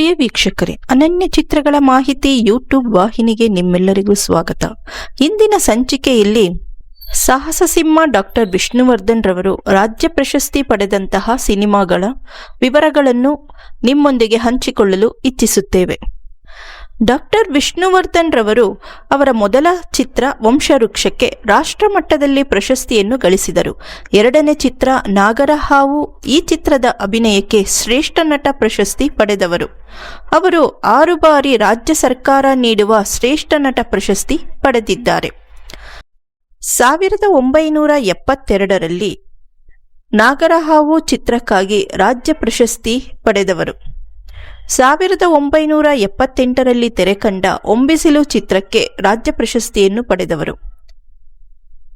ಪ್ರಿಯ ವೀಕ್ಷಕರೇ, ಅನನ್ಯ ಚಿತ್ರಗಳ ಮಾಹಿತಿ ಯೂಟ್ಯೂಬ್ ವಾಹಿನಿಗೆ ನಿಮ್ಮೆಲ್ಲರಿಗೂ ಸ್ವಾಗತ. ಇಂದಿನ ಸಂಚಿಕೆಯಲ್ಲಿ ಸಾಹಸ ಸಿಂಹ ಡಾಕ್ಟರ್ ವಿಷ್ಣುವರ್ಧನ್ ರವರು ರಾಜ್ಯ ಪ್ರಶಸ್ತಿ ಪಡೆದಂತಹ ಸಿನಿಮಾಗಳ ವಿವರಗಳನ್ನು ನಿಮ್ಮೊಂದಿಗೆ ಹಂಚಿಕೊಳ್ಳಲು ಇಚ್ಛಿಸುತ್ತೇವೆ. ಡಾಕ್ಟರ್ ವಿಷ್ಣುವರ್ಧನ್ ರವರು ಅವರ ಮೊದಲ ಚಿತ್ರ ವಂಶವೃಕ್ಷಕ್ಕೆ ರಾಷ್ಟ್ರಮಟ್ಟದಲ್ಲಿ ಪ್ರಶಸ್ತಿಯನ್ನು ಗಳಿಸಿದರು. ಎರಡನೇ ಚಿತ್ರ ನಾಗರಹಾವು, ಈ ಚಿತ್ರದ ಅಭಿನಯಕ್ಕೆ ಶ್ರೇಷ್ಠ ನಟ ಪ್ರಶಸ್ತಿ ಪಡೆದವರು. ಅವರು ಆರು ಬಾರಿ ರಾಜ್ಯ ಸರ್ಕಾರ ನೀಡುವ ಶ್ರೇಷ್ಠ ನಟ ಪ್ರಶಸ್ತಿ ಪಡೆದಿದ್ದಾರೆ. ಸಾವಿರದ ಒಂಬೈನೂರ ಎಪ್ಪತ್ತೆರಡರಲ್ಲಿ ನಾಗರಹಾವು ಚಿತ್ರಕ್ಕಾಗಿ ರಾಜ್ಯ ಪ್ರಶಸ್ತಿ ಪಡೆದವರು. ಸಾವಿರದ ಒಂಬೈನೂರ ಎಪ್ಪತ್ತೆಂಟರಲ್ಲಿ ತೆರೆಕಂಡ ಒಂಬಿಸಿಲು ಚಿತ್ರಕ್ಕೆ ರಾಜ್ಯ ಪ್ರಶಸ್ತಿಯನ್ನು ಪಡೆದವರು.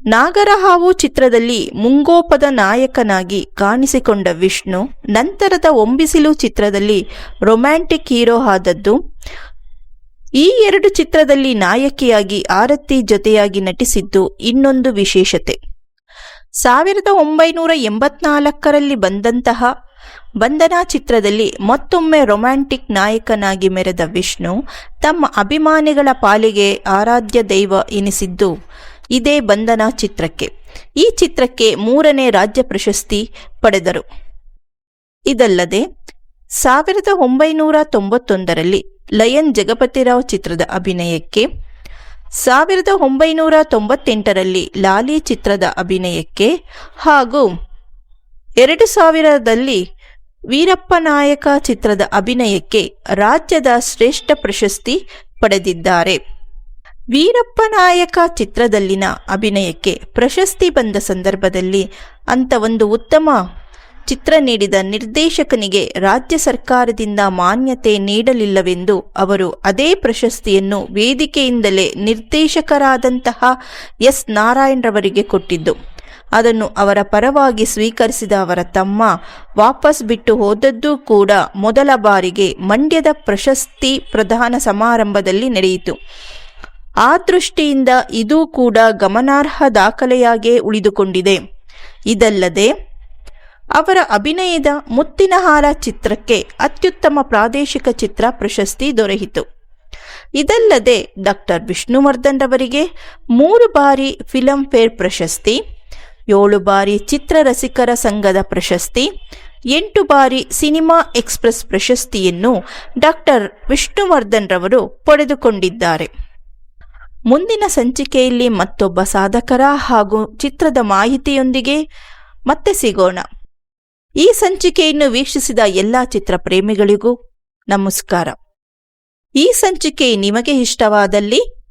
ನಾಗರಹಾವು ಚಿತ್ರದಲ್ಲಿ ಮುಂಗೋಪದ ನಾಯಕನಾಗಿ ಕಾಣಿಸಿಕೊಂಡ ವಿಷ್ಣು, ನಂತರದ ಒಂಬಿಸಿಲು ಚಿತ್ರದಲ್ಲಿ ರೊಮ್ಯಾಂಟಿಕ್ ಹೀರೋ ಆದದ್ದು, ಈ ಎರಡು ಚಿತ್ರದಲ್ಲಿ ನಾಯಕಿಯಾಗಿ ಆರತಿ ಜೊತೆಯಾಗಿ ನಟಿಸಿದ್ದು ಇನ್ನೊಂದು ವಿಶೇಷತೆ. ಸಾವಿರದ ಒಂಬೈನೂರ ಎಂಬತ್ನಾಲ್ಕರಲ್ಲಿ ಬಂದಂತಹ ಬಂಧನ ಚಿತ್ರದಲ್ಲಿ ಮತ್ತೊಮ್ಮೆ ರೊಮ್ಯಾಂಟಿಕ್ ನಾಯಕನಾಗಿ ಮೆರೆದ ವಿಷ್ಣು ತಮ್ಮ ಅಭಿಮಾನಿಗಳ ಪಾಲಿಗೆ ಆರಾಧ್ಯ ದೈವ ಎನಿಸಿದ್ದು ಇದೇ ಬಂಧನ ಚಿತ್ರಕ್ಕೆ. ಈ ಚಿತ್ರಕ್ಕೆ ಮೂರನೇ ರಾಜ್ಯ ಪ್ರಶಸ್ತಿ ಪಡೆದರು. ಇದಲ್ಲದೆ, ಸಾವಿರದ ಒಂಬೈನೂರ ತೊಂಬತ್ತೊಂದರಲ್ಲಿ ಲಯನ್ ಜಗಪತಿರಾವ್ ಚಿತ್ರದ ಅಭಿನಯಕ್ಕೆ, ಸಾವಿರದ ಒಂಬೈನೂರ ತೊಂಬತ್ತೆಂಟರಲ್ಲಿ ಲಾಲಿ ಚಿತ್ರದ ಅಭಿನಯಕ್ಕೆ ಹಾಗೂ ಎರಡು ಸಾವಿರದಲ್ಲಿ ವೀರಪ್ಪನಾಯಕ ಚಿತ್ರದ ಅಭಿನಯಕ್ಕೆ ರಾಜ್ಯದ ಶ್ರೇಷ್ಠ ಪ್ರಶಸ್ತಿ ಪಡೆದಿದ್ದಾರೆ. ವೀರಪ್ಪನಾಯಕ ಚಿತ್ರದಲ್ಲಿನ ಅಭಿನಯಕ್ಕೆ ಪ್ರಶಸ್ತಿ ಬಂದ ಸಂದರ್ಭದಲ್ಲಿ ಅಂತ ಒಂದು ಉತ್ತಮ ಚಿತ್ರ ನೀಡಿದ ನಿರ್ದೇಶಕನಿಗೆ ರಾಜ್ಯ ಸರ್ಕಾರದಿಂದ ಮಾನ್ಯತೆ ನೀಡಲಿಲ್ಲವೆಂದು ಅವರು ಅದೇ ಪ್ರಶಸ್ತಿಯನ್ನು ವೇದಿಕೆಯಿಂದಲೇ ನಿರ್ದೇಶಕರಾದಂತಹ ಎಸ್. ನಾರಾಯಣರವರಿಗೆ ಕೊಟ್ಟಿದ್ದು. ಅದನ್ನು ಅವರ ಪರವಾಗಿ ಸ್ವೀಕರಿಸಿದ ಅವರ ತಮ್ಮ ವಾಪಸ್ ಬಿಟ್ಟು ಹೋದದ್ದು ಕೂಡ ಮೊದಲ ಬಾರಿಗೆ ಮಂಡ್ಯದ ಪ್ರಶಸ್ತಿ ಪ್ರಧಾನ ಸಮಾರಂಭದಲ್ಲಿ ನಡೆಯಿತು. ಆ ದೃಷ್ಟಿಯಿಂದ ಇದೂ ಕೂಡ ಗಮನಾರ್ಹ ದಾಖಲೆಯಾಗೇ ಉಳಿದುಕೊಂಡಿದೆ. ಇದಲ್ಲದೆ, ಅವರ ಅಭಿನಯದ ಮುತ್ತಿನಹಾರ ಚಿತ್ರಕ್ಕೆ ಅತ್ಯುತ್ತಮ ಪ್ರಾದೇಶಿಕ ಚಿತ್ರ ಪ್ರಶಸ್ತಿ ದೊರೆಯಿತು. ಇದಲ್ಲದೆ ಡಾಕ್ಟರ್ ವಿಷ್ಣುವರ್ಧನ್ ರವರಿಗೆ ಮೂರು ಬಾರಿ ಫಿಲಂ ಫೇರ್ ಪ್ರಶಸ್ತಿ ಏಳು ಬಾರಿ ಚಿತ್ರರಸಿಕರ ಸಂಘದ ಪ್ರಶಸ್ತಿ, ಎಂಟು ಬಾರಿ ಸಿನಿಮಾ ಎಕ್ಸ್ಪ್ರೆಸ್ ಪ್ರಶಸ್ತಿಯನ್ನು ಡಾಕ್ಟರ್ ವಿಷ್ಣುವರ್ಧನ್ ರವರು ಪಡೆದುಕೊಂಡಿದ್ದಾರೆ. ಮುಂದಿನ ಸಂಚಿಕೆಯಲ್ಲಿ ಮತ್ತೊಬ್ಬ ಸಾಧಕರ ಹಾಗೂ ಚಿತ್ರದ ಮಾಹಿತಿಯೊಂದಿಗೆ ಮತ್ತೆ ಸಿಗೋಣ. ಈ ಸಂಚಿಕೆಯನ್ನು ವೀಕ್ಷಿಸಿದ ಎಲ್ಲ ಚಿತ್ರ ಪ್ರೇಮಿಗಳಿಗೂ ನಮಸ್ಕಾರ. ಈ ಸಂಚಿಕೆ ನಿಮಗೆ ಇಷ್ಟವಾದಲ್ಲಿ